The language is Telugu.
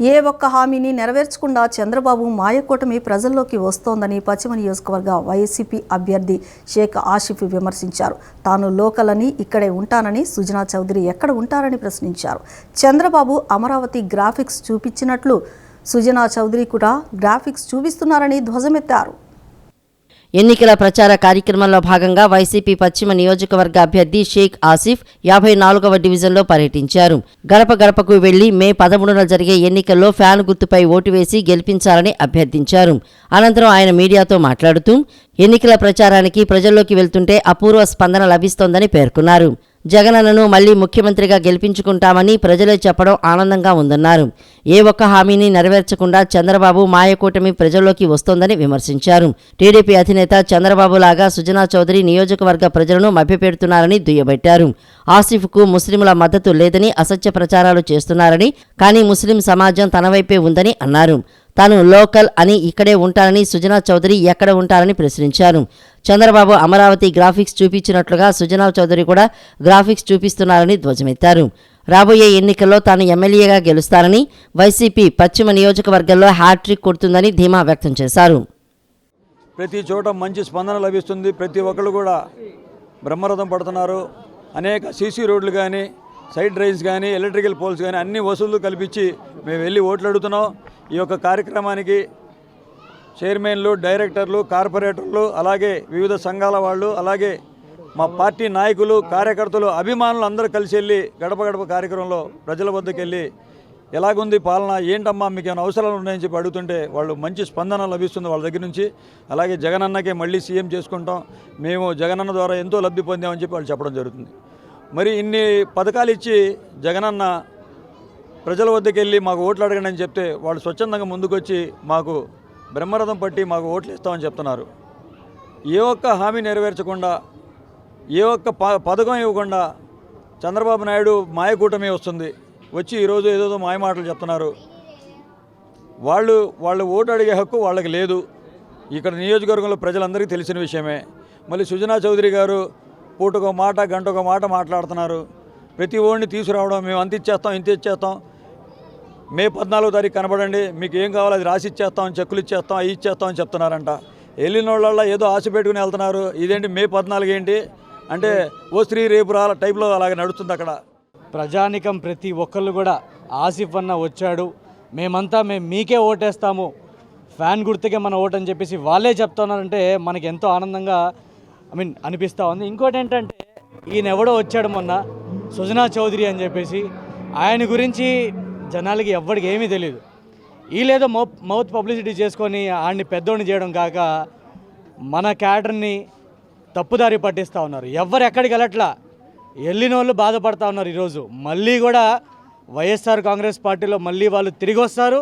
ఏ ఒక్క హామీని నెరవేర్చకుండా చంద్రబాబు మాయకూటమి ప్రజల్లోకి వస్తోందని పశ్చిమ నియోజకవర్గ వైసీపీ అభ్యర్థి షేక్ ఆసిఫ్ విమర్శించారు. తాను లోకల్ అని ఇక్కడే ఉంటానని సుజనా చౌదరి ఎక్కడ ఉంటారని ప్రశ్నించారు. చంద్రబాబు అమరావతి గ్రాఫిక్స్ చూపించినట్లు సుజనా చౌదరి కూడా గ్రాఫిక్స్ చూపిస్తున్నారని ధ్వజమెత్తారు. ఎన్నికల ప్రచార కార్యక్రమంలో భాగంగా వైసీపీ పశ్చిమ నియోజకవర్గ అభ్యర్థి షేక్ ఆసిఫ్ యాభై నాలుగవ డివిజన్లో పర్యటించారు. గడప గడపకు వెళ్ళి మే పదమూడున జరిగే ఎన్నికల్లో ఫ్యాన్ గుర్తుపై ఓటు వేసి గెలిపించాలని అభ్యర్థించారు. అనంతరం ఆయన మీడియాతో మాట్లాడుతూ ఎన్నికల ప్రచారానికి ప్రజల్లోకి వెళ్తుంటే అపూర్వ స్పందన లభిస్తోందని పేర్కొన్నారు. జగనన్నను మళ్ళీ ముఖ్యమంత్రిగా గెలిపించుకుంటామని ప్రజలే చెప్పడం ఆనందంగా ఉందన్నారు. ఏ ఒక్క హామీని నెరవేర్చకుండా చంద్రబాబు మాయకూటమి ప్రజల్లోకి వస్తోందని విమర్శించారు. టీడీపీ అధినేత చంద్రబాబు లాగా సుజనా చౌదరి నియోజకవర్గ ప్రజలను మభ్యపెడుతున్నారని దుయ్యబట్టారు. ఆసిఫ్కు ముస్లింల మద్దతు లేదని అసత్య ప్రచారాలు చేస్తున్నారని కానీ ముస్లిం సమాజం తన వైపే ఉందని అన్నారు. తాను లోకల్ అని ఇక్కడే ఉంటానని సుజనా చౌదరి ఎక్కడ ఉంటారని ప్రశ్నించారు. చంద్రబాబు అమరావతి గ్రాఫిక్స్ చూపించినట్లుగా సుజనా చౌదరి కూడా గ్రాఫిక్స్ చూపిస్తున్నారని ధ్వజమెత్తారు. రాబోయే ఎన్నికల్లో తాను ఎమ్మెల్యేగా గెలుస్తారని వైసీపీ పశ్చిమ నియోజకవర్గంలో హ్యాట్రిక్ కొడుతుందని ధీమా వ్యక్తం చేశారు. ప్రతి చోట మంచి స్పందన లభిస్తుంది. ప్రతి ఒక్కరు కూడా బ్రహ్మరథం పడుతున్నారు. అనేక సీసీ రోడ్లు కానీ సైడ్ డ్రైన్స్ కానీ ఎలక్ట్రికల్ పోల్స్ కానీ అన్ని వసూళ్ళు కల్పించి మేము వెళ్ళి ఓట్లు అడుగుతున్నాం. ఈ యొక్క కార్యక్రమానికి చైర్మన్లు డైరెక్టర్లు కార్పొరేటర్లు అలాగే వివిధ సంఘాల వాళ్ళు అలాగే మా పార్టీ నాయకులు కార్యకర్తలు అభిమానులు అందరూ కలిసి వెళ్ళి గడప గడప కార్యక్రమంలో ప్రజల వద్దకు వెళ్ళి ఎలాగుంది పాలన ఏంటమ్మా మీకు ఏమైనా అవసరాలు ఉన్నాయని చెప్పి అడుగుతుంటే వాళ్ళు మంచి స్పందన లభిస్తుంది వాళ్ళ దగ్గర నుంచి. అలాగే జగనన్నకే మళ్ళీ సీఎం చేసుకుంటాం. మేము జగనన్న ద్వారా ఎంతో లబ్ధి పొందామని చెప్పి వాళ్ళు చెప్పడం జరుగుతుంది. మరి ఇన్ని పథకాలు ఇచ్చి జగనన్న ప్రజల వద్దకు వెళ్ళి మాకు ఓట్లు అడగండి అని చెప్తే వాళ్ళు స్వచ్ఛందంగా ముందుకొచ్చి మాకు బ్రహ్మరథం పట్టి మాకు ఓట్లు ఇస్తామని చెప్తున్నారు. ఏ ఒక్క హామీ నెరవేర్చకుండా ఏ ఒక్క ప పథకం ఇవ్వకుండా చంద్రబాబు నాయుడు మాయకూటమి వస్తుంది. వచ్చి ఈరోజు ఏదేదో మాయమాటలు చెప్తున్నారు. వాళ్ళు వాళ్ళ ఓటు అడిగే హక్కు వాళ్ళకి లేదు. ఇక్కడ నియోజకవర్గంలో ప్రజలందరికీ తెలిసిన విషయమే. మళ్ళీ సుజనా చౌదరి గారు పూటకో మాట గంటకో మాట మాట్లాడుతున్నారు. ప్రతి ఓడిని తీసుకురావడం మేము అంత ఇచ్చేస్తాం ఇంత ఇచ్చేస్తాం. మే పద్నాలుగో తారీఖు కనబడండి. మీకు ఏం కావాలో అది రాసి ఇచ్చేస్తాం చెక్కులు ఇచ్చేస్తాం అవి ఇచ్చేస్తాం అని చెప్తున్నారంట. వెళ్ళిన వాళ్ళ ఏదో ఆశ పెట్టుకుని వెళ్తున్నారు. ఇదేంటి మే పద్నాలుగు ఏంటి? అంటే ఓ స్త్రీ రేపు రా టైప్లో అలాగే నడుస్తుంది అక్కడ. ప్రజానికం ప్రతి ఒక్కళ్ళు కూడా ఆసిఫ్ అన్న వచ్చాడు. మేమంతా మేము మీకే ఓటేస్తాము. ఫ్యాన్ గుర్తుకే మన ఓటు అని చెప్పేసి వాళ్ళే చెప్తున్నారంటే మనకి ఎంతో ఆనందంగా ఐ మీన్ అనిపిస్తూ ఉంది. ఇంకోటి ఏంటంటే ఈయన ఎవడో వచ్చాడు మొన్న సుజనా చౌదరి అని చెప్పేసి. ఆయన గురించి జనాలకి ఎవ్వడికి ఏమీ తెలియదు వీళ్ళేదో మౌ మౌత్ పబ్లిసిటీ చేసుకొని ఆడిని పెద్దోడిని చేయడం కాక మన క్యాడర్ని తప్పుదారి పట్టిస్తూ ఉన్నారు. ఎవరు ఎక్కడికి వెళ్ళట్లా. వెళ్ళిన వాళ్ళు బాధపడతా ఉన్నారు ఈరోజు. మళ్ళీ కూడా వైఎస్ఆర్ కాంగ్రెస్ పార్టీలో మళ్ళీ వాళ్ళు తిరిగి వస్తారు.